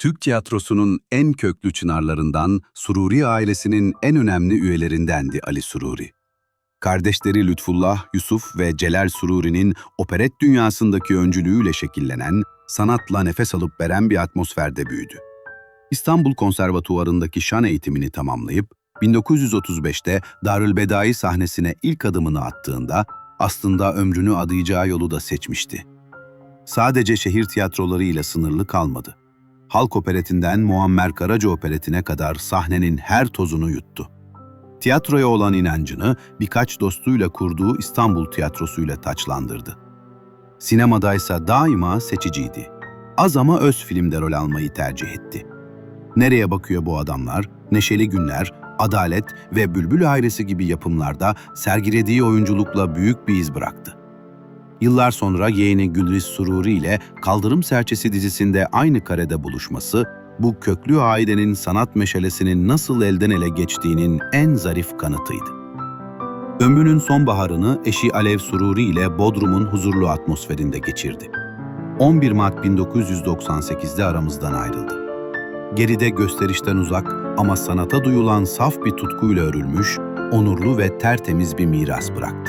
Türk tiyatrosunun en köklü çınarlarından Sururi ailesinin en önemli üyelerindendi Ali Sururi. Kardeşleri Lütfullah, Yusuf ve Celal Sururi'nin operet dünyasındaki öncülüğüyle şekillenen, sanatla nefes alıp veren bir atmosferde büyüdü. İstanbul Konservatuvarı'ndaki şan eğitimini tamamlayıp 1935'te Darülbedai sahnesine ilk adımını attığında aslında ömrünü adayacağı yolu da seçmişti. Sadece şehir tiyatrolarıyla sınırlı kalmadı. Halk operetinden Muammer Karaca operetine kadar sahnenin her tozunu yuttu. Tiyatroya olan inancını birkaç dostuyla kurduğu İstanbul tiyatrosuyla taçlandırdı. Sinemadaysa daima seçiciydi. Az ama öz filmde rol almayı tercih etti. Nereye bakıyor bu adamlar? Neşeli Günler, Adalet ve Bülbül Ailesi gibi yapımlarda sergilediği oyunculukla büyük bir iz bıraktı. Yıllar sonra yeğeni Gülriz Sururi ile Kaldırım Serçesi dizisinde aynı karede buluşması, bu köklü ailenin sanat meşalesinin nasıl elden ele geçtiğinin en zarif kanıtıydı. Ömrünün sonbaharını eşi Alev Sururi ile Bodrum'un huzurlu atmosferinde geçirdi. 11 Mart 1998'de aramızdan ayrıldı. Geride gösterişten uzak ama sanata duyulan saf bir tutkuyla örülmüş, onurlu ve tertemiz bir miras bıraktı.